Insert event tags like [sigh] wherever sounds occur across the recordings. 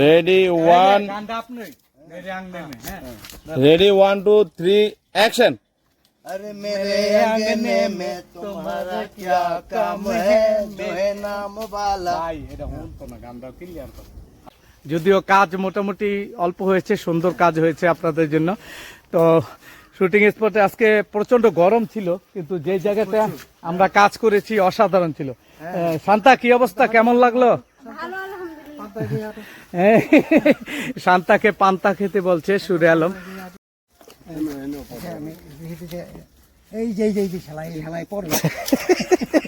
Ready one গানটা আপনি মেরে আংনে মে হ্যাঁ ready one two three action अरे मेरे अंगने में तुम्हारा क्या काम है जो है नाम वाला ভাই এটা হুন তো না গানটা ক্লিয়ার করো যদিও কাজ মোটামুটি অল্প হয়েছে সুন্দর কাজ হয়েছে আপনাদের জন্য তো শুটিং স্পটে আজকে প্রচন্ড গরম ছিল কিন্তু যে জায়গাটা আমরা কাজ করেছি অসাধারণ ছিল আহ, শান্তা কি অবস্থা কেমন লাগলো ভালো আলহামদুলিল্লাহ হ্যাঁ, [laughs] শান্তাকে পান্তা খেতে বলছে সুরে আলম। এই যে এই যে এই এই শালায় পড়ে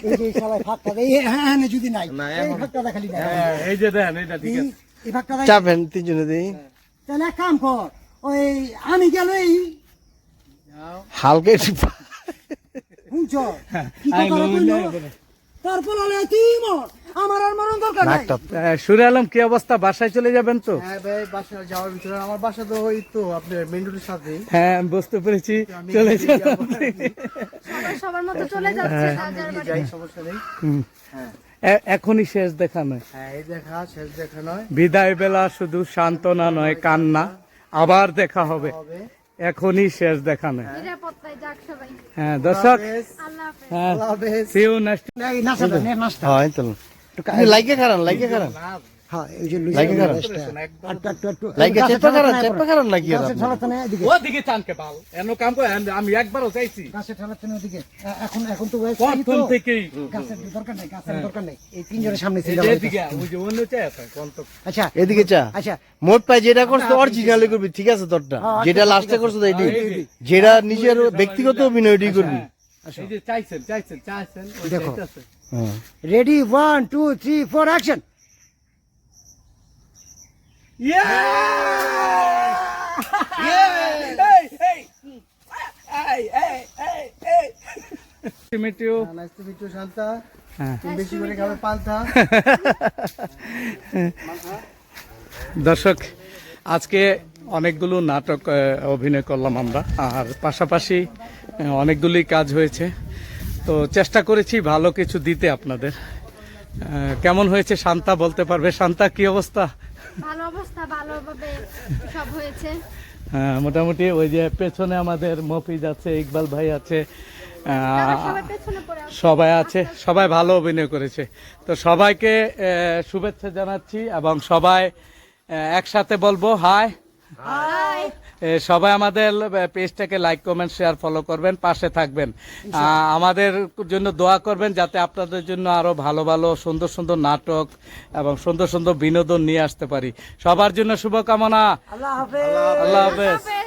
এই যে শালায় ফাঁকটা এই হ্যাঁ হ্যাঁ যদি নাই। এই ফাঁকটা খালি হ্যাঁ, এই যে দেন এটা ঠিক আছে। এই ফাঁকটা চাপেন তিনজনে দিই। তাহলে এক কাম কর ওই আমি গেল এই হালকা একটু শুনছ কি কথা কইলো? তারপর হলে তুই মর আমার আর মরণ দরকার নাই। সুরে আলম কি অবস্থা? বাসায় চলে যাবেন তো? হ্যাঁ ভাই বাসা যাওয়ার ভিতরে আমার বাসা তো ওই তো আপনার সাথে। হ্যাঁ আমি বুঝতে পেরেছি। চলে সবার মতো চলে যাচ্ছে যার যার যাই সমস্যা নেই। হুম। এখনই শেষ দেখা নয়। হ্যাঁ দেখা শেষ দেখা নয়। বিদায় বেলা শুধু সান্ত্বনা নয় কান্না। আবার দেখা হবে। এখনই শেষ দেখা নয়। হ্যাঁ দর্শক। হ্যাঁ আল্লাহ হাফেজ see you next এই নাস্তা নে নাস্তা হ্যাঁ তো লাইকে খারান লাইকে খারান। হ্যাঁ এই যে লাইকে খারান একটু একটু একটু লাইকে চেপা খারান চেপা খারান নাকি আর গাছের না এদিকে। ওদিকে চানকে বাল। এন কাম করে আমি একবারও চাইছি। গাছের ঠেলাতে না ওদিকে এখন এখন তো বয়স প্রথম থেকেই? গাছের দরকার নাই গাছের দরকার নাই। এই তিনজনের সামনে ছিল এদিকে ওই যে অন্য চাই তো আচ্ছা। এদিকে চা। আচ্ছা। মোট পাই যেটা করছ অরিজিনালি করবি ঠিক আছে তোরটা? হ্যাঁ, যেটা আচ্ছা, লাস্টে করছ এটি। হ্যাঁ। যেটা নিজের ব্যক্তিগত অভিনয় এটি করবি। এই যে চাইছেন চাইছেন চাইছেন দেখো। হ্যাঁ ready one two three four action Shanta হ্যাঁ। বেশি করে খাবে পান্তা দর্শক আজকে অনেকগুলো নাটক অভিনয় করলাম আমরা। আর পাশাপাশি অনেকগুলি কাজ হয়েছে। তো চেষ্টা করেছি ভালো কিছু দিতে আপনাদের। কেমন হয়েছে শান্তা বলতে পারবে? শান্তা কি অবস্থা? ভালো অবস্থা ভালোভাবে সব হয়েছে। হ্যাঁ, মোটামুটি ওই যে পেছনে আমাদের মফিজ আছে ইকবাল ভাই আছে সবাই আছে। সবাই ভালো অভিনয় করেছে। তো সবাইকে শুভেচ্ছা জানাচ্ছি এবং সবাই একসাথে বলব হাই। হাই। সবাই আমাদের পেজটাকে লাইক কমেন্ট শেয়ার ফলো করবেন পাশে থাকবেন। আমাদের জন্য দোয়া করবেন যাতে আপনাদের জন্য আরও ভালো ভালো সুন্দর সুন্দর নাটক এবং সুন্দর সুন্দর বিনোদন নিয়ে আসতে পারি। সবার জন্য শুভকামনা। আল্লাহ হাফেজ। আল্লাহ হাফেজ। হাফেজ।